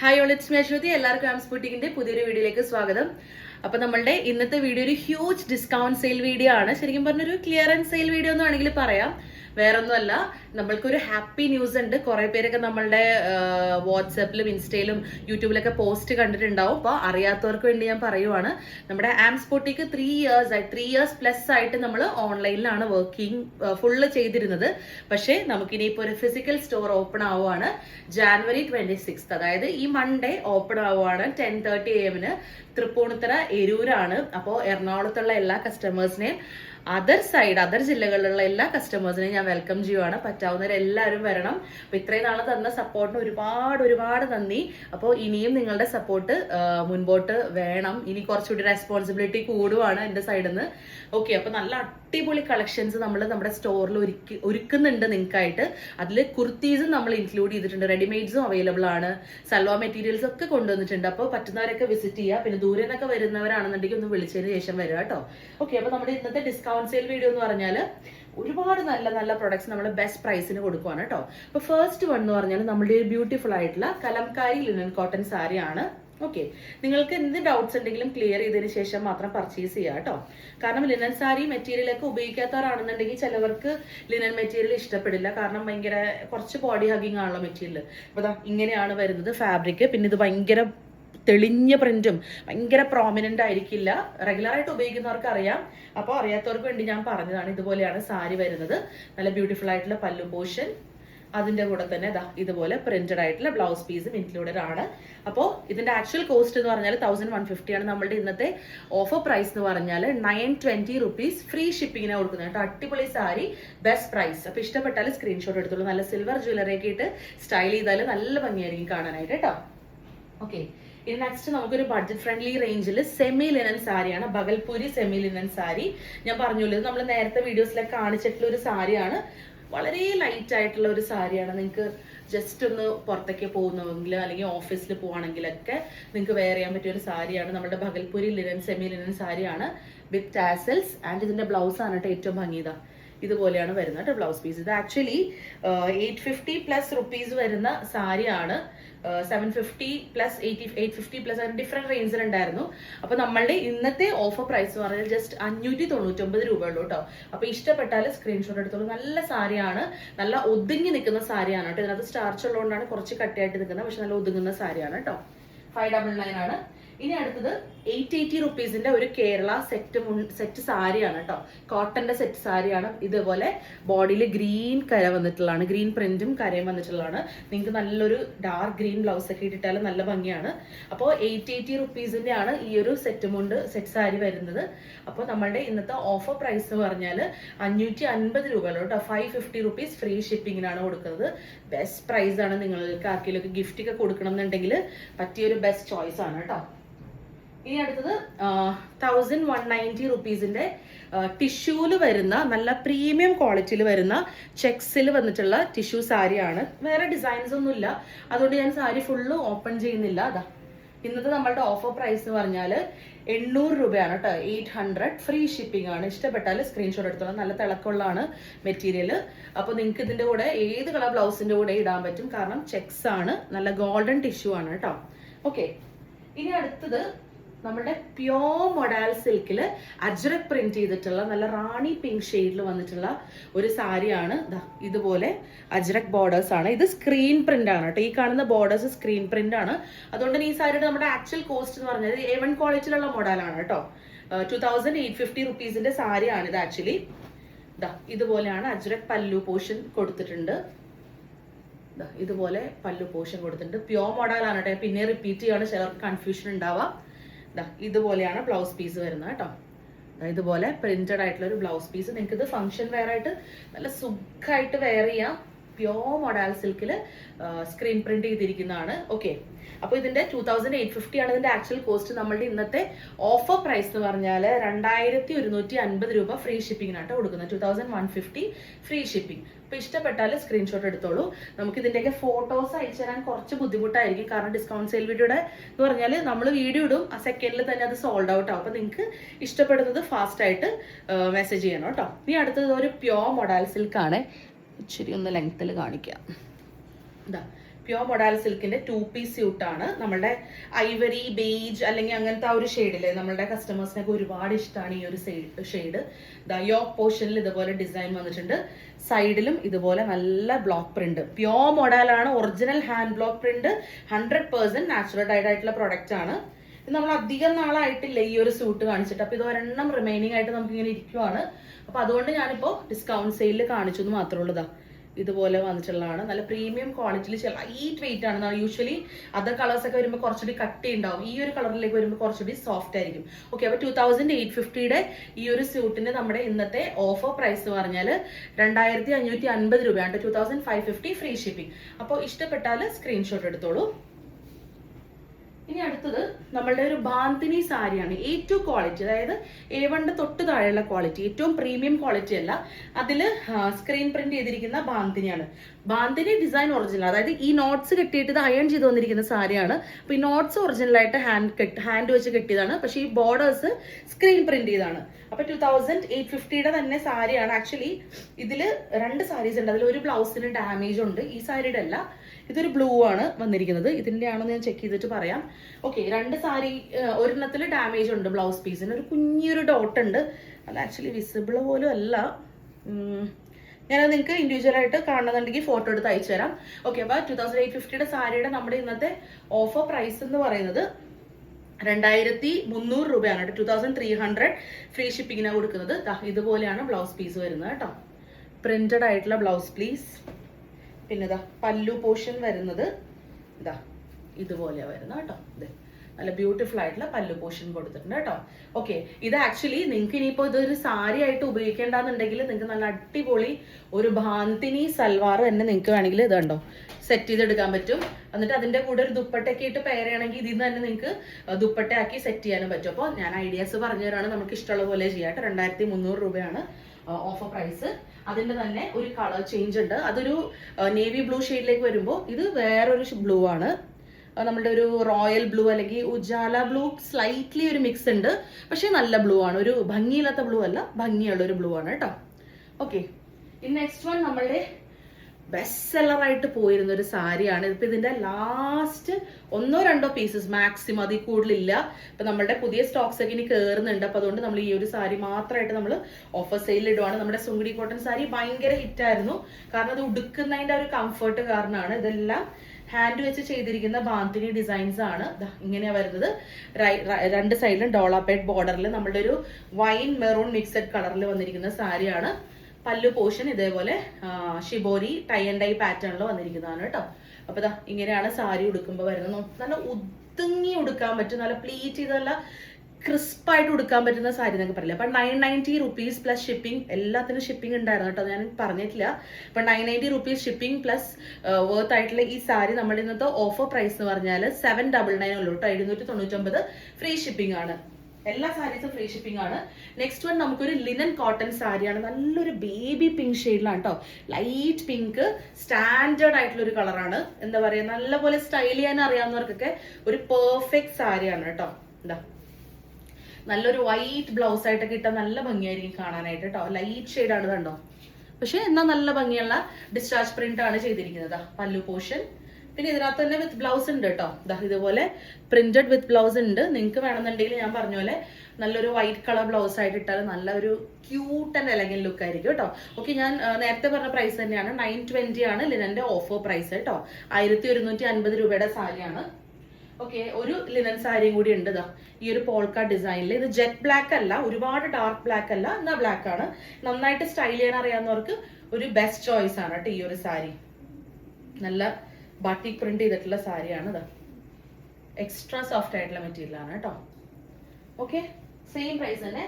Hi all മേശ്വതി എല്ലാവർക്കും arms ബുട്ടിക്കിന്റെ പുതിയൊരു വീഡിയോയിലേക്ക് സ്വാഗതം. അപ്പൊ നമ്മളുടെ ഇന്നത്തെ വീഡിയോ ഒരു ഹ്യൂജ് ഡിസ്കൗണ്ട് സെയിൽ വീഡിയോ ആണ്. ശരിക്കും പറഞ്ഞൊരു ക്ലിയറൻസ് സെയിൽ വീഡിയോ എന്ന് വേണമെങ്കിൽ പറയാം. വേറൊന്നുമല്ല നമ്മൾക്കൊരു ഹാപ്പി ന്യൂസ് ഉണ്ട്. കുറെ പേരൊക്കെ നമ്മളുടെ വാട്സാപ്പിലും ഇൻസ്റ്റയിലും യൂട്യൂബിലൊക്കെ പോസ്റ്റ് കണ്ടിട്ടുണ്ടാവും. അപ്പോൾ അറിയാത്തവർക്ക് വേണ്ടി ഞാൻ പറയുവാണ്. നമ്മുടെ ആംസ് ബുട്ടിക്ക് ത്രീ ഇയേഴ്സ് ആയി ത്രീ ഇയേഴ്സ് പ്ലസ് ആയിട്ട് നമ്മൾ ഓൺലൈനിലാണ് വർക്കിംഗ് ഫുള്ള് ചെയ്തിരുന്നത്. പക്ഷേ നമുക്കിനി ഇപ്പോൾ ഒരു ഫിസിക്കൽ സ്റ്റോർ ഓപ്പൺ ആവുകയാണ് ജാനുവരി ട്വന്റി സിക്സ് അതായത് ഈ മൺഡേ ഓപ്പൺ ആവുകയാണ് ടെൻ തേർട്ടി എ എമ്മിന് തൃപ്പൂണിത്തറ എരൂരാണ്. അപ്പോൾ എറണാകുളത്തുള്ള എല്ലാ കസ്റ്റമേഴ്സിനെയും അതർ സൈഡ് അതർ ജില്ലകളിലുള്ള എല്ലാ കസ്റ്റമേഴ്സിനെയും ഞാൻ വെൽക്കം ചെയ്യുവാണ്. പറ്റാവുന്നവരെല്ലാവരും വരണം. അപ്പോൾ ഇത്രയും നാളെ തന്ന സപ്പോർട്ടിന് ഒരുപാട് ഒരുപാട് നന്ദി. അപ്പോൾ ഇനിയും നിങ്ങളുടെ സപ്പോർട്ട് മുൻപോട്ട് വേണം. ഇനി കുറച്ചുകൂടി റെസ്പോൺസിബിലിറ്റി കൂടുവാണ് എന്റെ സൈഡിൽ നിന്ന് ഓക്കെ അപ്പോൾ നല്ല അടിപൊളി കളക്ഷൻസ് നമ്മൾ നമ്മുടെ സ്റ്റോറിൽ ഒരുക്കി ഒരുക്കുന്നുണ്ട് നിങ്ങൾക്കായിട്ട്. അതിൽ കുർത്തീസും നമ്മൾ ഇൻക്ലൂഡ് ചെയ്തിട്ടുണ്ട്. റെഡിമെയ്ഡ്സും അവൈലബിൾ ആണ്. സൽവാ മെറ്റീരിയൽസ് ഒക്കെ കൊണ്ടുവന്നിട്ടുണ്ട്. അപ്പോൾ പറ്റുന്നവരൊക്കെ വിസിറ്റ് ചെയ്യുക. പിന്നെ ദൂരെ നിന്നൊക്കെ വരുന്നവരാണെന്നുണ്ടെങ്കിൽ ഒന്ന് വിളിച്ചതിന് ശേഷം വരിക കേട്ടോ. ഓക്കെ അപ്പോൾ നമ്മുടെ ഇന്നത്തെ ഡിസ്കൗണ്ട് സെയിൽ വീഡിയോ എന്ന് പറഞ്ഞാൽ ഒരുപാട് നല്ല നല്ല പ്രൊഡക്ട്സ് നമ്മൾ ബെസ്റ്റ് പ്രൈസിന് കൊടുക്കുവാണ് കേട്ടോ അപ്പോൾ ഫസ്റ്റ് വൺ എന്ന് പറഞ്ഞാൽ നമ്മുടെ ഒരു ബ്യൂട്ടിഫുൾ ആയിട്ടുള്ള കലംകാരി ലിനൻ കോട്ടൺ സാരി ആണ്. ഓക്കെ നിങ്ങൾക്ക് എന്ത് ഡൗട്ട്സ് ഉണ്ടെങ്കിലും ക്ലിയർ ചെയ്തതിന് ശേഷം മാത്രം പർച്ചേസ് ചെയ്യുക കേട്ടോ കാരണം ലിനൻ സാരി മെറ്റീരിയലൊക്കെ ഉപയോഗിക്കാത്തവരാണെന്നുണ്ടെങ്കിൽ ചിലവർക്ക് ലിനൻ മെറ്റീരിയൽ ഇഷ്ടപ്പെടില്ല. കാരണം ഭയങ്കര കുറച്ച് ബോഡി ഹഗിങ് ആണല്ലോ മെറ്റീരിയൽ അപ്പോൾ ഇങ്ങനെയാണ് വരുന്നത് ഫാബ്രിക് പിന്നെ ഇത് ഭയങ്കര തെളിഞ്ഞ പ്രിന്റും ഭയങ്കര പ്രോമിനന്റ് ആയിരിക്കില്ല. റെഗുലർ ആയിട്ട് ഉപയോഗിക്കുന്നവർക്ക് അറിയാം അപ്പോൾ അറിയാത്തവർക്ക് വേണ്ടി ഞാൻ പറഞ്ഞതാണ് ഇതുപോലെയാണ് സാരി വരുന്നത്. നല്ല ബ്യൂട്ടിഫുൾ ആയിട്ടുള്ള പല്ലു പോഷൻ. അതിന്റെ കൂടെ തന്നെ ഇതാ ഇതുപോലെ പ്രിന്റഡ് ആയിട്ടുള്ള ബ്ലൗസ് പീസും ഇൻക്ലൂഡഡ് ആണ്. അപ്പോൾ ഇതിന്റെ ആക്ച്വൽ കോസ്റ്റ് എന്ന് പറഞ്ഞാൽ തൗസൻഡ് വൺ ഫിഫ്റ്റി ആണ് നമ്മളുടെ ഇന്നത്തെ ഓഫർ പ്രൈസ് എന്ന് പറഞ്ഞാൽ നയൻ ട്വന്റി റുപ്പീസ് ഫ്രീ ഷിപ്പിങ്ങിനെ കൊടുക്കുന്നത് കേട്ടോ. അടിപൊളി സാരി ബെസ്റ്റ് പ്രൈസ് അപ്പോൾ ഇഷ്ടപ്പെട്ടാൽ സ്ക്രീൻഷോട്ട് എടുത്തോളൂ. നല്ല സിൽവർ ജ്വല്ലറി ഒക്കെ ഇട്ട് സ്റ്റൈൽ ചെയ്താൽ നല്ല ഭംഗിയായിരിക്കും കാണാനായിട്ട് കേട്ടോ. ഓക്കെ ഇനി നെക്സ്റ്റ് നമുക്കൊരു ബഡ്ജറ്റ് ഫ്രണ്ട്ലി റേഞ്ചിൽ സെമി ലിനൻ സാരിയാണ് ബഗൽപൂരി സെമി ലിനൻ സാരി ഞാൻ പറഞ്ഞല്ലോ ഇത് നമ്മൾ നേരത്തെ വീഡിയോസിലൊക്കെ കാണിച്ചിട്ടുള്ള ഒരു സാരിയാണ് വളരെ ലൈറ്റ് ആയിട്ടുള്ള ഒരു സാരിയാണ് നിങ്ങൾക്ക് ജസ്റ്റ് ഒന്ന് പുറത്തേക്ക് പോകുന്നെങ്കിൽ അല്ലെങ്കിൽ ഓഫീസിൽ പോവാണെങ്കിലൊക്കെ നിങ്ങൾക്ക് വെയർ ചെയ്യാൻ പറ്റിയ ഒരു സാരിയാണ് നമ്മുടെ ഭഗൽപൂരി ലിനൻ സെമി ലിനൻ സാരിയാണ് വിത്ത് ടാസൽസ് ആൻഡ് ഇതിന്റെ ബ്ലൗസ് ആണ് കേട്ടോ ഏറ്റവും ഭംഗിയതാ. ഇതുപോലെയാണ് വരുന്നത് കേട്ടോ ബ്ലൗസ് പീസ് ഇത് actually eight fifty plus rupees വരുന്ന സാരിയാണ്. Seven fifty plus eighty eight fifty plus അങ്ങനെ ഡിഫറെന്റ് റേഞ്ചിലുണ്ടായിരുന്നു അപ്പൊ നമ്മളുടെ ഇന്നത്തെ ഓഫർ പ്രൈസ് എന്ന് പറഞ്ഞാൽ ജസ്റ്റ് അഞ്ഞൂറ്റി തൊണ്ണൂറ്റൊമ്പത് രൂപയുള്ളൂ കേട്ടോ. അപ്പൊ ഇഷ്ടപ്പെട്ടാൽ സ്ക്രീൻഷോട്ട് എടുത്തോളൂ. നല്ല സാരിയാണ്. നല്ല ഒതുങ്ങി നിൽക്കുന്ന സാരിയാണ് കേട്ടോ. ഇതിനകത്ത് സ്റ്റാർച്ച് ഉള്ളതുകൊണ്ടാണ് കുറച്ച് കട്ടിയായിട്ട് നിൽക്കുന്നത്. പക്ഷെ നല്ല ഒതുങ്ങുന്ന സാരിയാണ് കേട്ടോ. ഫൈവ് ഡബിൾ നയൻ ആണ്. ഇനി അടുത്തത് എയ്റ്റ് എയ്റ്റി റുപ്പീസിന്റെ ഒരു കേരള സെറ്റ് സെറ്റ് സാരിയാണ് കേട്ടോ കോട്ടന്റെ സെറ്റ് സാരിയാണ്. ഇതുപോലെ ബോഡിയിൽ ഗ്രീൻ കര വന്നിട്ടുള്ളതാണ്. ഗ്രീൻ പ്രിന്റും കരയും വന്നിട്ടുള്ളതാണ്. നിങ്ങൾക്ക് നല്ലൊരു ഡാർക്ക് ഗ്രീൻ ബ്ലൗസ് ഒക്കെ ഇട്ടിട്ടാലും നല്ല ഭംഗിയാണ്. അപ്പോൾ എയ്റ്റ് എയ്റ്റി റുപ്പീസിന്റെ ആണ് ഈ ഒരു സെറ്റ് മുണ്ട് സെറ്റ് സാരി വരുന്നത്. അപ്പോൾ നമ്മളുടെ ഇന്നത്തെ ഓഫർ പ്രൈസ് എന്ന് പറഞ്ഞാൽ അഞ്ഞൂറ്റി അൻപത് രൂപയുള്ളൂ കേട്ടോ ഫൈവ് ഫിഫ്റ്റി റുപ്പീസ് ഫ്രീ ഷിപ്പിങ്ങിനാണ് കൊടുക്കുന്നത്. ബെസ്റ്റ് പ്രൈസ് ആണ് നിങ്ങൾക്ക് ആർക്കെങ്കിലും ഗിഫ്റ്റ് ഒക്കെ കൊടുക്കണം എന്നുണ്ടെങ്കിൽ പറ്റിയൊരു ബെസ്റ്റ് ചോയ്സ് ആണ് കേട്ടോ ഇനി അടുത്തത് തൗസൻഡ് വൺ നയന്റി റുപ്പീസിന്റെ ടിഷ്യൂൽ വരുന്ന നല്ല പ്രീമിയം ക്വാളിറ്റിയിൽ വരുന്ന ചെക്സിൽ വന്നിട്ടുള്ള ടിഷ്യൂ സാരിയാണ്. വേറെ ഡിസൈൻസ് ഒന്നും ഇല്ല അതുകൊണ്ട് ഞാൻ സാരി ഫുള്ള് ഓപ്പൺ ചെയ്യുന്നില്ല. അതാ ഇന്നത്തെ നമ്മളുടെ ഓഫർ പ്രൈസ് എന്ന് പറഞ്ഞാൽ എണ്ണൂറ് രൂപയാണ് കേട്ടോ. എയ്റ്റ് ഹൺഡ്രഡ് ഫ്രീ ഷിപ്പിംഗ് ആണ്. ഇഷ്ടപ്പെട്ടാൽ സ്ക്രീൻഷോട്ട് എടുത്തോളാം. നല്ല തിളക്കമുള്ളതാണ് മെറ്റീരിയൽ അപ്പോൾ നിങ്ങൾക്ക് ഇതിന്റെ കൂടെ ഏത് കളർ ബ്ലൗസിന്റെ കൂടെ ഇടാൻ പറ്റും? കാരണം ചെക്സ് ആണ്. നല്ല ഗോൾഡൻ ടിഷ്യൂ ആണ് കേട്ടോ. ഓക്കെ ഇനി അടുത്തത് നമ്മുടെ പ്യോർ മൊഡാൽ സിൽക്കിൽ അജ്രക് പ്രിന്റ് ചെയ്തിട്ടുള്ള നല്ല റാണി പിങ്ക് ഷെയ്ഡിൽ വന്നിട്ടുള്ള ഒരു സാരിയാണ്. ഇതുപോലെ അജ്രക് ബോർഡേഴ്സ് ആണ്. ഇത് സ്ക്രീൻ പ്രിന്റ് ആണ് കേട്ടോ. ഈ കാണുന്ന ബോർഡേഴ്സ് സ്ക്രീൻ പ്രിന്റ് ആണ്. അതുകൊണ്ട് തന്നെ ഈ സാരിയുടെ നമ്മുടെ ആക്ച്വൽ കോസ്റ്റ് എന്ന് പറഞ്ഞത് എ വൺ ക്വാളിറ്റിയിലുള്ള മോഡലാണ് കേട്ടോ. ടു തൗസൻഡ് എയ്റ്റ് ഫിഫ്റ്റി റുപ്പീസിന്റെ സാരിയാണ് ഇത് ആക്ച്വലി ഇതുപോലെയാണ് അജ്രക് പല്ലു പോഷൻ കൊടുത്തിട്ടുണ്ട്. ഇതുപോലെ പല്ലു പോഷൻ കൊടുത്തിട്ടുണ്ട്. പ്യോർ മോഡലാണ് കേട്ടോ. പിന്നെ റിപ്പീറ്റ് ചെയ്യാണ്. ചിലർക്ക് കൺഫ്യൂഷൻ ഉണ്ടാവുക ദാ ഇതുപോലെയാണ് ബ്ലൗസ് പീസ് വരുന്നത് കേട്ടോ. ഇതുപോലെ പ്രിന്റഡ് ആയിട്ടുള്ള ഒരു ബ്ലൗസ് പീസ് നിങ്ങൾക്ക് ഇത് ഫംഗ്ഷൻ വെയർ ആയിട്ട് നല്ല സുഖമായിട്ട് വെയർ ചെയ്യാം. പ്യോർ മൊഡാൽ സിൽക്കിൽ സ്ക്രീൻ പ്രിന്റ് ചെയ്തിരിക്കുന്നതാണ്. ഓക്കെ അപ്പോൾ ഇതിന്റെ ടൂ തൗസൻഡ് എയ്റ്റ് ഫിഫ്റ്റി ആണ് ഇതിന്റെ ആക്ച്വൽ കോസ്റ്റ് നമ്മളുടെ ഇന്നത്തെ ഓഫർ പ്രൈസ് എന്ന് പറഞ്ഞാൽ രണ്ടായിരത്തി ഒരുന്നൂറ്റി അൻപത് രൂപ ഫ്രീ ഷിപ്പിങ്ങിനായിട്ട് കൊടുക്കുന്നത്. Two thousand one fifty free shipping അപ്പോൾ ഇഷ്ടപ്പെട്ടാൽ സ്ക്രീൻഷോട്ട് എടുത്തോളൂ. നമുക്ക് ഇതിന്റെയൊക്കെ ഫോട്ടോസ് അയച്ചു തരാൻ കുറച്ച് ബുദ്ധിമുട്ടായിരിക്കും. കാരണം ഡിസ്കൗണ്ട് സെയിൽ വീഡിയോയുടെ എന്ന് പറഞ്ഞാൽ നമ്മൾ വീഡിയോ ഇടും. ആ സെക്കൻഡിൽ തന്നെ അത് സോൾഡ് ഔട്ട് ആവും. അപ്പോൾ നിങ്ങൾക്ക് ഇഷ്ടപ്പെടുന്നത് ഫാസ്റ്റ് ആയിട്ട് മെസ്സേജ് ചെയ്യണം കേട്ടോ. ഇനി അടുത്തത് ഒരു പ്യോർ മൊഡാൽ സിൽക്കാണ് ഇച്ചിരി ഒന്ന് ലെങ്ത്തിൽ കാണിക്കാം. ഇതാ പ്യോർ മൊഡാൽ സിൽക്കിന്റെ ടു പീസ് സ്യൂട്ടാണ് നമ്മളുടെ ഐവറി ബേജ് അല്ലെങ്കിൽ അങ്ങനത്തെ ആ ഒരു ഷെയ്ഡിൽ നമ്മളുടെ കസ്റ്റമേഴ്സിനൊക്കെ ഒരുപാട് ഇഷ്ടമാണ് ഈ ഒരു ഷെയ്ഡ് ദ യോക്ക് പോർഷനിൽ ഇതുപോലെ ഡിസൈൻ വന്നിട്ടുണ്ട്. സൈഡിലും ഇതുപോലെ നല്ല block print pure മൊഡാലാണ് original hand block print hundred percent natural ആയിട്ടുള്ള പ്രൊഡക്റ്റ് ആണ്. നമ്മൾ അധികം നാളായിട്ടില്ല ഈ ഒരു സ്യൂട്ട് കാണിച്ചിട്ട്? അപ്പൊ ഇത് ഒരെണ്ണം റിമൈനിങ് ആയിട്ട് നമുക്ക് ഇങ്ങനെ ഇരിക്കുവാണ്. അപ്പൊ അതുകൊണ്ട് ഞാനിപ്പോ ഡിസ്കൗണ്ട് സെയിലിൽ കാണിച്ചു എന്ന് മാത്രമേ ഉള്ളൂ ഇതുപോലെ വന്നിട്ടുള്ളതാണ്. നല്ല പ്രീമിയം ക്വാളിറ്റിയിൽ ലൈറ്റ് വെയിറ്റ് ആണ് യൂഷ്വലി അതർ കളേഴ്സ് ഒക്കെ വരുമ്പോൾ കുറച്ചുകൂടി കട്ടി ഉണ്ടാവും ഈ ഒരു കളറിലേക്ക് വരുമ്പോൾ കുറച്ചുകൂടി സോഫ്റ്റ് ആയിരിക്കും. ഓക്കെ അപ്പോൾ ടൂ തൗസൻഡ് എയ്റ്റ് ഫിഫ്റ്റിയുടെ ഈ ഒരു സ്യൂട്ടിന്റെ നമ്മുടെ ഇന്നത്തെ ഓഫർ പ്രൈസ് പറഞ്ഞാൽ രണ്ടായിരത്തി അഞ്ഞൂറ്റി അൻപത് രൂപയാണ്. Two thousand five fifty free shipping അപ്പോൾ ഇഷ്ടപ്പെട്ടാൽ സ്ക്രീൻഷോട്ട് എടുത്തോളൂ. ഇനി അടുത്തത് നമ്മളുടെ ഒരു ബാന്തിനി സാരിയാണ്. എ ടു ക്വാളിറ്റി അതായത് എ വണ്ണിന്റെ തൊട്ട് താഴെയുള്ള ക്വാളിറ്റി ഏറ്റവും പ്രീമിയം ക്വാളിറ്റി അല്ല. അതിൽ സ്ക്രീൻ പ്രിന്റ് ചെയ്തിരിക്കുന്ന ബാന്തിനിയാണ്. ബാന്തിനി ഡിസൈൻ ഒറിജിനൽ അതായത് ഈ നോട്ട്സ് കെട്ടിയിട്ട് ഇത് അയൺ ചെയ്ത് വന്നിരിക്കുന്ന സാരിയാണ്. അപ്പൊ ഈ നോട്ട്സ് ഒറിജിനൽ ആയിട്ട് ഹാൻഡ് കെട്ട് ഹാൻഡ് വെച്ച് കെട്ടിയതാണ്. പക്ഷെ ഈ ബോർഡേഴ്സ് സ്ക്രീൻ പ്രിന്റ് ചെയ്താണ് അപ്പൊ ടു തൗസൻഡ് എയ്റ്റ് ഫിഫ്റ്റിയുടെ തന്നെ സാരിയാണ്. ആക്ച്വലി ഇതിൽ രണ്ട് സാരീസ് ഉണ്ട്. അതിൽ ഒരു ബ്ലൗസിന് ഡാമേജ് ഉണ്ട്. ഈ സാരിയുടെ അല്ല. ഇതൊരു ബ്ലൂ ആണ് വന്നിരിക്കുന്നത്. ഇതിന്റെ ആണോ ഞാൻ ചെക്ക് ചെയ്തിട്ട് പറയാം. ഓക്കെ രണ്ട് സാരി ഒരെണ്ണത്തിൽ ഡാമേജ് ഉണ്ട് ബ്ലൗസ് പീസിന് ഒരു കുഞ്ഞൊരു ഡോട്ട് ഉണ്ട്. അത് ആക്ച്വലി വിസിബിൾ പോലും അല്ല. ഞാനത് നിങ്ങൾക്ക് ഇൻഡിവിജ്വൽ ആയിട്ട് കാണുന്നുണ്ടെങ്കിൽ ഫോട്ടോ എടുത്ത് അയച്ചു തരാം. ഓക്കെ അപ്പോൾ ടൂ തൗസൻഡ് എയ്റ്റ് ഫിഫ്റ്റിയുടെ സാരിയുടെ നമ്മുടെ ഇന്നത്തെ ഓഫർ പ്രൈസ് എന്ന് പറയുന്നത് രണ്ടായിരത്തി മുന്നൂറ് രൂപയാണ് കേട്ടോ. Two thousand three hundred free ഷിപ്പിങ്ങിനാണ് കൊടുക്കുന്നത്. ഇതുപോലെയാണ് ബ്ലൗസ് പീസ് വരുന്നത് കേട്ടോ. പ്രിന്റഡ് ആയിട്ടുള്ള ബ്ലൗസ് പീസ് പിന്നെ ഇതാ പല്ലു പോർഷൻ വരുന്നത്. ഇതാ ഇതുപോലെ വരുന്നത് കേട്ടോ. ഇത് നല്ല ബ്യൂട്ടിഫുൾ ആയിട്ടുള്ള പല്ലു പോർഷൻ കൊടുത്തിട്ടുണ്ട് കേട്ടോ. ഓക്കെ ഇത് ആക്ച്വലി നിങ്ങൾക്ക് ഇനിയിപ്പോൾ ഇതൊരു സാരി ആയിട്ട് ഉപയോഗിക്കേണ്ടെന്നുണ്ടെങ്കിൽ നിങ്ങൾക്ക് നല്ല അടിപൊളി ഒരു ഭാന്തിനി സൽവാർ തന്നെ നിങ്ങൾക്ക് വേണമെങ്കിൽ ഇത് കണ്ടോ സെറ്റ് ചെയ്തെടുക്കാൻ പറ്റും. എന്നിട്ട് അതിന്റെ കൂടെ ഒരു ദുപ്പട്ടയൊക്കെ ഇട്ട് പെയർ ചെയ്യണമെങ്കിൽ ഇതിൽ നിന്ന് തന്നെ നിങ്ങൾക്ക് ദുപ്പട്ടയാക്കി സെറ്റ് ചെയ്യാനും പറ്റും. അപ്പോൾ ഞാൻ ഐഡിയാസ് പറഞ്ഞു തരാണ് നമുക്ക് ഇഷ്ടമുള്ള പോലെ ചെയ്യാം കേട്ടോ. രണ്ടായിരത്തി മുന്നൂറ് രൂപയാണ്. ഓഫർ പ്രൈസ് അതിന്റെ തന്നെ ഒരു കളർ ചേഞ്ച് ഉണ്ട്. അതൊരു നേവി ബ്ലൂ ഷെയ്ഡിലേക്ക് വരുമ്പോൾ ഇത് വേറൊരു ബ്ലൂ ആണ്. നമ്മളുടെ ഒരു റോയൽ ബ്ലൂ അല്ലെങ്കിൽ ഉജാല ബ്ലൂ സ്ലൈറ്റ്ലി ഒരു മിക്സ് ഉണ്ട്. പക്ഷേ നല്ല ബ്ലൂ ആണ്. ഒരു ഭംഗിയില്ലാത്ത ബ്ലൂ അല്ല ഭംഗിയുള്ള ഒരു ബ്ലൂ ആണ് കേട്ടോ. ഓക്കെ ഇനി നെക്സ്റ്റ് വൺ നമ്മളുടെ ബെസ്റ്റ് സെല്ലർ ആയിട്ട് പോയിരുന്ന ഒരു സാരിയാണ്. ഇപ്പൊ ഇതിന്റെ ലാസ്റ്റ് ഒന്നോ രണ്ടോ പീസസ് മാക്സിമം അതിൽ കൂടുതലില്ല. ഇപ്പൊ നമ്മുടെ പുതിയ സ്റ്റോക്സ് ഒക്കെ ഇനി കയറുന്നുണ്ട് അപ്പൊ അതുകൊണ്ട് നമ്മൾ ഈ ഒരു സാരി മാത്രമായിട്ട് നമ്മൾ ഓഫർ സെയിൽ ഇടുവാണ്. നമ്മുടെ സുങ്കുടി കോട്ടൺ സാരി ഭയങ്കര ഹിറ്റ് ആയിരുന്നു. കാരണം അത് ഉടുക്കുന്നതിന്റെ ഒരു കംഫർട്ട് കാരണമാണ്. ഇതെല്ലാം ഹാൻഡ് വെച്ച് ചെയ്തിരിക്കുന്ന ബാന്തിനി ഡിസൈൻസ് ആണ്. ദാ ഇങ്ങനെയാ വരുന്നത്. രണ്ട് സൈഡിലും ഡോളാപേഡ് ബോർഡറിൽ നമ്മളുടെ ഒരു വൈൻ മെറൂൺ മിക്സഡ് കളറിൽ വന്നിരിക്കുന്ന സാരിയാണ്. പല്ലു പോർഷൻ ഇതേപോലെ ഷിബോരി ടൈ ആൻഡ് ഡൈ പാറ്റേണിൽ വന്നിരിക്കുന്നതാണ് കേട്ടോ അപ്പൊ ദാ ഇങ്ങനെയാണ് സാരി ഉടുക്കുമ്പോൾ വരുന്നത്. നല്ല ഒതുങ്ങി ഉടുക്കാൻ പറ്റും നല്ല പ്ലീറ്റ് ചെയ്തല്ല ക്രിസ്പായിട്ട് ഉടുക്കാൻ പറ്റുന്ന സാരി എന്നൊക്കെ പറയില്ല. അപ്പൊ nine ninety rupees plus shipping എല്ലാത്തിനും ഷിപ്പിംഗ് ഉണ്ടായിരുന്നു കേട്ടോ ഞാൻ പറഞ്ഞിട്ടില്ല. അപ്പൊ nine ninety rupees shipping plus worth ആയിട്ടുള്ള ഈ സാരി നമ്മുടെ ഇന്നത്തെ ഓഫർ പ്രൈസ് എന്ന് പറഞ്ഞാൽ സെവൻ ഡബിൾ നയൻ ഉള്ളൂ കേട്ടോ എഴുന്നൂറ്റി തൊണ്ണൂറ്റൊമ്പത് ഫ്രീ ഷിപ്പിംഗ് ആണ്. എല്ലാ സാരീസും ഫ്രീ ഷിപ്പിംഗ് ആണ്. നെക്സ്റ്റ് വൺ നമുക്കൊരു ലിനൻ കോട്ടൺ സാരിയാണ്. നല്ലൊരു ബേബി പിങ്ക് ഷെയ്ഡിലാണ് കേട്ടോ ലൈറ്റ് പിങ്ക് സ്റ്റാൻഡേർഡ് ആയിട്ടുള്ള ഒരു കളറാണ് എന്താ പറയാ? നല്ലപോലെ സ്റ്റൈൽ ചെയ്യാൻ അറിയാവുന്നവർക്കൊക്കെ ഒരു പെർഫെക്റ്റ് സാരിയാണ് കേട്ടോ എന്താ നല്ലൊരു വൈറ്റ് ബ്ലൗസ് ആയിട്ടൊക്കെ ഇട്ടാൽ നല്ല ഭംഗിയായിരിക്കും കാണാനായിട്ട് കേട്ടോ ലൈറ്റ് ഷെയ്ഡാണ് കണ്ടോ? പക്ഷെ എന്നാൽ നല്ല ഭംഗിയുള്ള ഡിസ്ചാർജ് പ്രിന്റ് ആണ് ചെയ്തിരിക്കുന്നത്. പല്ലു പോർഷൻ പിന്നെ ഇതിനകത്ത് തന്നെ വിത്ത് ബ്ലൗസ് ഉണ്ട് കേട്ടോ ഇതുപോലെ പ്രിന്റഡ് വിത്ത് ബ്ലൗസ് ഉണ്ട്. നിങ്ങൾക്ക് വേണമെന്നുണ്ടെങ്കിൽ ഞാൻ പറഞ്ഞ പോലെ നല്ലൊരു വൈറ്റ് കളർ ബ്ലൗസ് ആയിട്ട് ഇട്ടാൽ നല്ലൊരു ക്യൂട്ട് ആൻഡ് എലഗൻ ലുക്ക് ആയിരിക്കും കേട്ടോ ഓക്കെ ഞാൻ നേരത്തെ പറഞ്ഞ പ്രൈസ് തന്നെയാണ്. നയൻ ട്വന്റി ആണ് ലിനന്റെ ഓഫർ പ്രൈസ് കേട്ടോ ആയിരത്തി ഒരുന്നൂറ്റി അൻപത് രൂപയുടെ സാരിയാണ്. ഓക്കെ ഒരു ലിനൻ സാരിയും കൂടി ഉണ്ട് ഇതാ ഈ ഒരു പോൾക്ക ഡിസൈനിൽ ഇത് ജെറ്റ് ബ്ലാക്ക് അല്ല ഒരുപാട് ഡാർക്ക് ബ്ലാക്ക് അല്ല എന്നാ ബ്ലാക്ക് ആണ്. നന്നായിട്ട് സ്റ്റൈൽ ചെയ്യാൻ അറിയാവുന്നവർക്ക് ഒരു ബെസ്റ്റ് ചോയ്സ് ആണ് കേട്ടോ ഈ ഒരു സാരി. നല്ല ബാട്ടിക് പ്രിന്റ് ചെയ്തിട്ടുള്ള സാരിയാണ് ഇത്. എക്സ്ട്രാ സോഫ്റ്റ് ആയിട്ടുള്ള മെറ്റീരിയൽ ആണ് കേട്ടോ. ഓക്കെ സെയിം പ്രൈസ് തന്നെ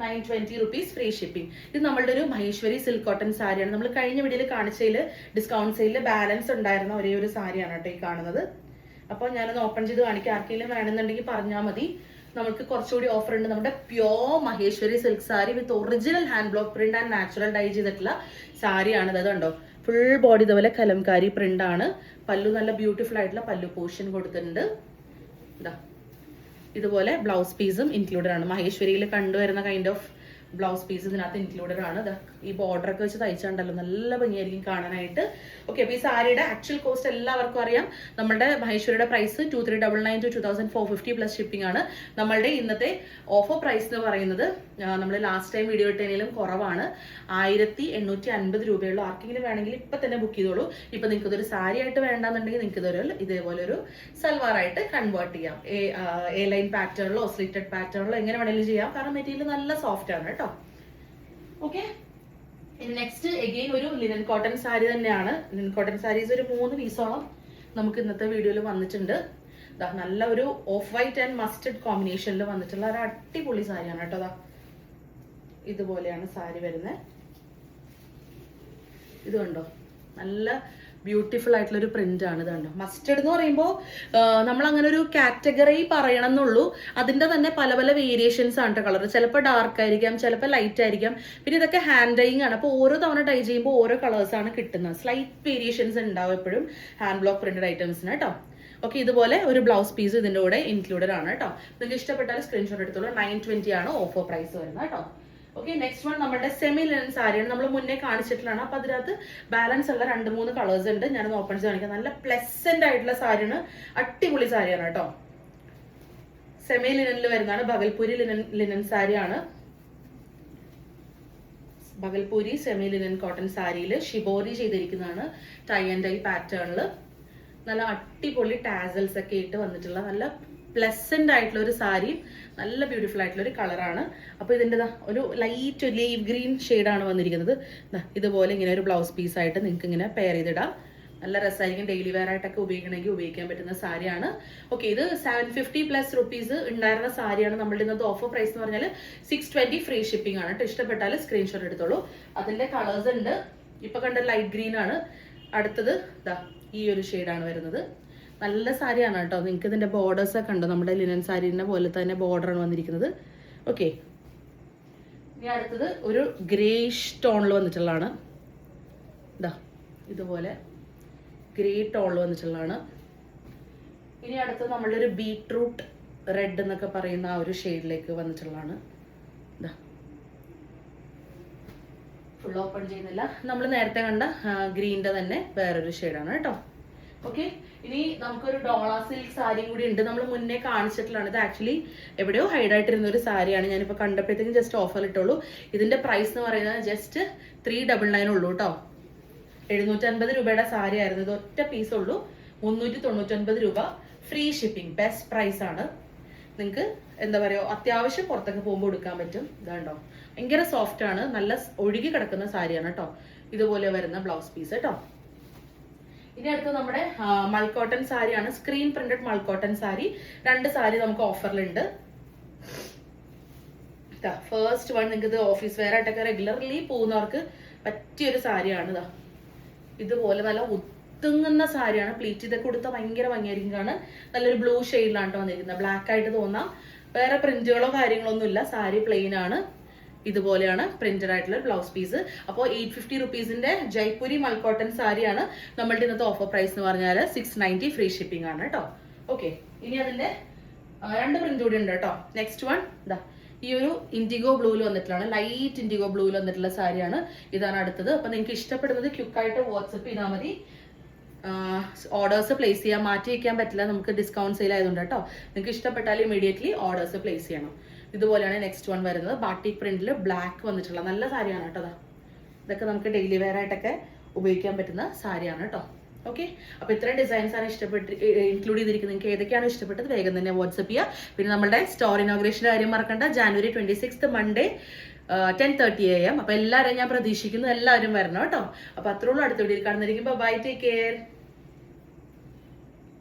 nine twenty rupees free shipping ഇത് നമ്മളുടെ ഒരു മഹേശ്വരി സിൽക്ക് കോട്ടൺ സാരിയാണ്. നമ്മൾ കഴിഞ്ഞ വീഡിയോയിൽ കാണിച്ചതിൽ ഡിസ്കൗണ്ട് സെയിലിൽ ബാലൻസ് ഉണ്ടായിരുന്ന ഒരേ ഒരു സാരിയാണ് കേട്ടോ ഈ കാണുന്നത്. അപ്പോൾ ഞാനൊന്ന് ഓപ്പൺ ചെയ്ത് കാണിക്കാം. ആർക്കെങ്കിലും വേണമെന്നുണ്ടെങ്കിൽ പറഞ്ഞാൽ മതി. നമുക്ക് കുറച്ചുകൂടി ഓഫർ ഉണ്ട്. നമ്മുടെ pure Maheshwari silk sari with original hand block print and natural dye ചെയ്തിട്ടുള്ള സാരിയാണ് അതുണ്ടോ ഫുൾ ബോഡി ഇതുപോലെ കലംകാരി പ്രിന്റ് ആണ്. പല്ലു നല്ല ബ്യൂട്ടിഫുൾ ആയിട്ടുള്ള പല്ലു പോർഷൻ കൊടുത്തിട്ടുണ്ട്. ഇതാ. ഇതുപോലെ ബ്ലൗസ് പീസും ഇൻക്ലൂഡഡ് ആണ്. മഹേശ്വരിയിൽ കണ്ടുവരുന്ന കൈൻഡ് ഓഫ് ബ്ലൗസ് പീസ് ഇതിനകത്ത് ഇൻക്ലൂഡഡ് ആണ്. ഈ ബോർഡർ ഒക്കെ വെച്ച് തയ്ച്ചുണ്ടല്ലോ. നല്ല ഭംഗിയായിരിക്കും കാണാനായിട്ട്. ഓക്കെ അപ്പോൾ ഈ സാരിയുടെ ആക്ച്വൽ കോസ്റ്റ് എല്ലാവർക്കും അറിയാം. നമ്മുടെ മഹേശ്വരിയുടെ price two three double nine two two thousand four fifty plus shipping ആണ്. നമ്മളുടെ ഇന്നത്തെ ഓഫർ പ്രൈസ് എന്ന് പറയുന്നത് നമ്മൾ ലാസ്റ്റ് ടൈം വീഡിയോ ഇട്ടതിലും കുറവാണ്. ആയിരത്തി എണ്ണൂറ്റി അൻപത് രൂപയുള്ളൂ. ആർക്കെങ്കിലും വേണമെങ്കിൽ ഇപ്പം തന്നെ ബുക്ക് ചെയ്തോളൂ. ഇപ്പം നിങ്ങൾക്ക് ഇതൊരു സാരി ആയിട്ട് വേണ്ടെന്നുണ്ടെങ്കിൽ നിങ്ങൾക്ക് ഇതൊരു ഇതേപോലെ ഒരു സൽവാർ ആയിട്ട് കൺവേർട്ട് ചെയ്യാം എ ലൈൻ പാറ്റേണിലോ സ്ലിറ്റഡ് പാറ്റേണിലോ എങ്ങനെ വേണമെങ്കിലും ചെയ്യാം. കാരണം മെറ്റീരിയൽ നല്ല സോഫ്റ്റ് ആണ് കേട്ടോ. ഓക്കെ നെക്സ്റ്റ് എഗെയിൻ ഒരു ലിനൻ കോട്ടൺ സാരി തന്നെയാണ്. ലിനൻ കോട്ടൺ സാരീസ് ഒരു മൂന്ന് പീസോളം നമുക്ക് ഇന്നത്തെ വീഡിയോയിൽ വന്നിട്ടുണ്ട്. നല്ല ഒരു ഓഫ് വൈറ്റ് ആൻഡ് മസ്റ്റഡ് കോമ്പിനേഷനിൽ വന്നിട്ടുള്ള ഒരു അടിപൊളി സാരിയാണ് കേട്ടോ ദാ. ഇതുപോലെയാണ് സാരി വരുന്നത്. ഇതുണ്ടോ നല്ല ബ്യൂട്ടിഫുൾ ആയിട്ടുള്ള ഒരു പ്രിന്റ് ആണ് ഇതാണ് മസ്റ്റേഡ് എന്ന് പറയുമ്പോൾ നമ്മൾ അങ്ങനെ ഒരു കാറ്റഗറി പറയണം എന്നുള്ളൂ. അതിന്റെ തന്നെ പല പല വേരിയേഷൻസ് ആണ് കളർ ചിലപ്പോൾ ഡാർക്ക് ആയിരിക്കാം ചിലപ്പോൾ ലൈറ്റ് ആയിരിക്കാം. പിന്നെ ഇതൊക്കെ ഹാൻഡ് ഡൈയിങ് ആണ്. അപ്പോൾ ഓരോ തവണ ഡൈ ചെയ്യുമ്പോൾ ഓരോ കളേഴ്സ് ആണ് കിട്ടുന്നത്. സ്ലൈറ്റ് വേരിയേഷൻസ് ഉണ്ടാവും എപ്പോഴും ഹാൻഡ് ബ്ലോക്ക് പ്രിന്റഡ് ഐറ്റംസിന് കേട്ടോ ഓക്കെ ഇതുപോലെ ഒരു ബ്ലൗസ് പീസ് ഇതിന്റെ കൂടെ ഇൻക്ലൂഡഡ് ആണ് കേട്ടോ നിങ്ങൾക്ക് ഇഷ്ടപ്പെട്ടാൽ സ്ക്രീൻഷോട്ട് എടുത്തോളൂ. നയൻ ട്വന്റി ആണ് ഓഫർ പ്രൈസ് വരുന്നത് കേട്ടോ ഓക്കെ നെക്സ്റ്റ് വൺ നമ്മുടെ സെമി ലെൻ സാരിയാണ് നമ്മൾ മുന്നേ കാണിച്ചിട്ടുള്ളതാണ്. അപ്പൊ അതിനകത്ത് ബാലൻസ് ഉള്ള രണ്ട് മൂന്ന് കളേഴ്സ് ഉണ്ട്. ഞാനൊന്ന് ഓപ്പൺ ചെയ്ത് കാണിക്കാം. നല്ല പ്ലസന്റ് ആയിട്ടുള്ള സാരിയാണ് അടിപൊളി സാരിയാണ് കേട്ടോ. സെമി ലിനനിൽ വരുന്നതാണ്. ഭഗൽപൂരി ലിനൻ ലിനൻ സാരിയാണ് ഭഗൽപൂരി സെമി ലിനൻ കോട്ടൺ സാരിയിൽ ഷിബോറി ചെയ്തിരിക്കുന്നതാണ്. ടൈ ആൻഡ് ടൈ പാറ്റേണിൽ നല്ല അടിപൊളി ടാസൽസ് ഒക്കെ ഇട്ട് വന്നിട്ടുള്ള നല്ല പ്ലസന്റ് ആയിട്ടുള്ള ഒരു സാരി നല്ല ബ്യൂട്ടിഫുൾ ആയിട്ടുള്ള ഒരു കളറാണ് അപ്പോൾ ഇതിന്റെ ഒരു ലൈറ്റ് ലീവ് ഗ്രീൻ ആണ് വന്നിരിക്കുന്നത്. ഇതുപോലെ ഇങ്ങനെ ഒരു ബ്ലൗസ് പീസ് ആയിട്ട് നിങ്ങൾക്ക് ഇങ്ങനെ പെയർ ചെയ്തിടാം. നല്ല രസമായിരിക്കും. ഡെയിലി വെയർ ആയിട്ടൊക്കെ ഉപയോഗിക്കണമെങ്കിൽ ഉപയോഗിക്കാൻ പറ്റുന്ന സാരിയാണ്. ഓക്കെ ഇത് സെവൻ ഫിഫ്റ്റി പ്ലസ് റുപ്പീസ് ഉണ്ടായിരുന്ന സാരിയാണ് നമ്മളുടെ ഇന്നത്തെ ഓഫർ പ്രൈസ് എന്ന് പറഞ്ഞാൽ സിക്സ് ട്വന്റി ഫ്രീ ഷിപ്പിംഗ് ആണ് കേട്ടോ. ഇഷ്ടപ്പെട്ടാൽ സ്ക്രീൻഷോട്ട് എടുത്തോളൂ. അതിന്റെ കളേഴ്സ് ഉണ്ട്. ഇപ്പൊ കണ്ട ലൈറ്റ് ഗ്രീൻ ആണ്. അടുത്തത് ദാ ഈ ഒരു ഷെയ്ഡാണ് വരുന്നത്. നല്ല സാരിയാണ് കേട്ടോ. നിങ്ങൾക്ക് ഇതിന്റെ ബോർഡേഴ്സ് ഒക്കെ ഉണ്ടോ? നമ്മുടെ ലിനൻ സാരീനെ പോലെ തന്നെ ബോർഡറാണ് വന്നിരിക്കുന്നത്. ഓക്കെ ഇനി അടുത്തത് ഒരു ഗ്രേഷ് ടോണിൽ വന്നിട്ടുള്ളതാണ്. ഇതാ ഇതുപോലെ ഗ്രേ ടോണിൽ വന്നിട്ടുള്ളതാണ്. ഇനി അടുത്തത് നമ്മളുടെ ഒരു ബീട്രൂട്ട് റെഡ് എന്നൊക്കെ പറയുന്ന ആ ഒരു ഷെയ്ഡിലേക്ക് വന്നിട്ടുള്ളതാണ്. ഇതാ ഫുൾ ഓപ്പൺ ചെയ്യുന്നില്ല. നമ്മൾ നേരത്തെ കണ്ട ഗ്രീന്റെ തന്നെ വേറൊരു ഷെയ്ഡാണ് കേട്ടോ. ഓക്കെ? ഇനി നമുക്കൊരു ഡോള സിൽക്ക് സാരിയും കൂടി ഉണ്ട്. നമ്മൾ മുന്നേ കാണിച്ചിട്ടുള്ളതാണ്. ഇത് ആക്ച്വലി എവിടെയോ ഹൈഡ് ആയിട്ടിരുന്ന ഒരു സാരിയാണ്. ഞാനിപ്പോൾ കണ്ടപ്പോഴത്തേക്കും ജസ്റ്റ് ഓഫർ ഇട്ടുള്ളൂ ഇതിന്റെ പ്രൈസ് എന്ന് പറയുന്നത് ജസ്റ്റ് ത്രീ ഡബിൾ നയൻ ഉള്ളൂ കേട്ടോ എഴുന്നൂറ്റൻപത് രൂപയുടെ സാരി ആയിരുന്നു. ഇത് ഒറ്റ പീസ് ഉള്ളൂ. മുന്നൂറ്റി തൊണ്ണൂറ്റൊൻപത് രൂപ ഫ്രീ ഷിപ്പിംഗ് ബെസ്റ്റ് പ്രൈസ് ആണ്. നിങ്ങൾക്ക് എന്താ പറയുക അത്യാവശ്യം പുറത്തൊക്കെ പോകുമ്പോൾ എടുക്കാൻ പറ്റും. ഇതാണ്ടോ ഭയങ്കര സോഫ്റ്റ് ആണ്. നല്ല ഒഴുകി കിടക്കുന്ന സാരിയാണ് കേട്ടോ ഇതുപോലെ വരുന്ന ബ്ലൗസ് പീസ് കേട്ടോ ഇനി അടുത്ത് നമ്മുടെ മൾക്കോട്ടൺ സാരിയാണ്. സ്ക്രീൻ പ്രിന്റഡ് മൾക്കോട്ടൺ സാരി. രണ്ട് സാരി നമുക്ക് ഓഫറിലുണ്ട് ഫസ്റ്റ് വൺ നിങ്ങൾക്ക് ഇത് ഓഫീസ് വെയർ ആയിട്ടൊക്കെ റെഗുലർലി പോകുന്നവർക്ക് പറ്റിയൊരു സാരിയാണ് ഇതാ ഇതുപോലെ നല്ല ഒത്തുങ്ങുന്ന സാരിയാണ്. പ്ലീറ്റ് ഇതൊക്കെ കൊടുത്ത ഭയങ്കര ഭംഗിയായിരിക്കും കാണാൻ. നല്ലൊരു ബ്ലൂ ഷെയ്ഡിലാണ് വന്നിരിക്കുന്നത് ബ്ലാക്ക് ആയിട്ട് തോന്നാം. വേറെ പ്രിന്റുകളോ കാര്യങ്ങളോ ഒന്നും ഇല്ല സാരി പ്ലെയിൻ ആണ്. ഇതുപോലെയാണ് പ്രിന്റഡ് ആയിട്ടുള്ള ബ്ലൗസ് പീസ് അപ്പോൾ എയ്റ്റ് ഫിഫ്റ്റി റുപ്പീസിന്റെ ജയ്പൂരി മൽക്കോട്ടൺ സാരിയാണ് നമ്മളുടെ ഇന്നത്തെ ഓഫർ പ്രൈസ് എന്ന് പറഞ്ഞാൽ സിക്സ് നയന്റി ഫ്രീ ഷിപ്പിംഗ് ആണ് കേട്ടോ ഓക്കെ ഇനി അതിന്റെ രണ്ട് പ്രിന്റ് കൂടി ഉണ്ട് കേട്ടോ നെക്സ്റ്റ് വൺ ഇതാ ഈ ഒരു ഇൻഡിഗോ ബ്ലൂവിൽ വന്നിട്ടുള്ളതാണ്. ലൈറ്റ് ഇൻഡിഗോ ബ്ലൂവിൽ വന്നിട്ടുള്ള സാരിയാണ്. ഇതാണ് അടുത്തത്. അപ്പൊ നിങ്ങൾക്ക് ഇഷ്ടപ്പെടുന്നത് ക്വിക്കായിട്ട് വാട്സപ്പ് ചെയ്താൽ മതി. ഓർഡേഴ്സ് പ്ലേസ് ചെയ്യാൻ മാറ്റി വയ്ക്കാൻ പറ്റില്ല. നമുക്ക് ഡിസ്കൗണ്ട് സെയിൽ ആയതുകൊണ്ട് കേട്ടോ നിങ്ങൾക്ക് ഇഷ്ടപ്പെട്ടാൽ ഇമീഡിയറ്റ്ലി ഓർഡേഴ്സ് പ്ലേസ് ചെയ്യണം. ഇതുപോലെയാണ് നെക്സ്റ്റ് വൺ വരുന്നത്. ബാട്ടി പ്രിന്റിൽ ബ്ലാക്ക് വന്നിട്ടുള്ള നല്ല സാരിയാണ് കേട്ടോ. ഇതൊക്കെ നമുക്ക് ഡെയിലി വെയർ ആയിട്ടൊക്കെ ഉപയോഗിക്കാൻ പറ്റുന്ന സാരിയാണ് കേട്ടോ. ഓക്കെ അപ്പൊ ഇത്രയും ഡിസൈൻസ് ആണ് ഇഷ്ടപ്പെട്ട് ഇൻക്ലൂഡ് ചെയ്തിരിക്കുന്നത്. നിങ്ങൾക്ക് ഏതൊക്കെയാണ് ഇഷ്ടപ്പെട്ടത് വേഗം തന്നെ വാട്സപ്പ് ചെയ്യുക പിന്നെ നമ്മുടെ സ്റ്റോർ ഇനോഗ്രേഷന്റെ കാര്യം മറക്കണ്ട. January twenty six Monday ten thirty A M അപ്പൊ എല്ലാവരും ഞാൻ പ്രതീക്ഷിക്കുന്നു. എല്ലാവരും വരണം കേട്ടോ. അപ്പൊ അത്രയുള്ളൂ അടുത്ത വീഡിയോയിൽ കാണുന്നിരിക്കുമ്പോൾ ബൈ ടേക്ക് കെയർ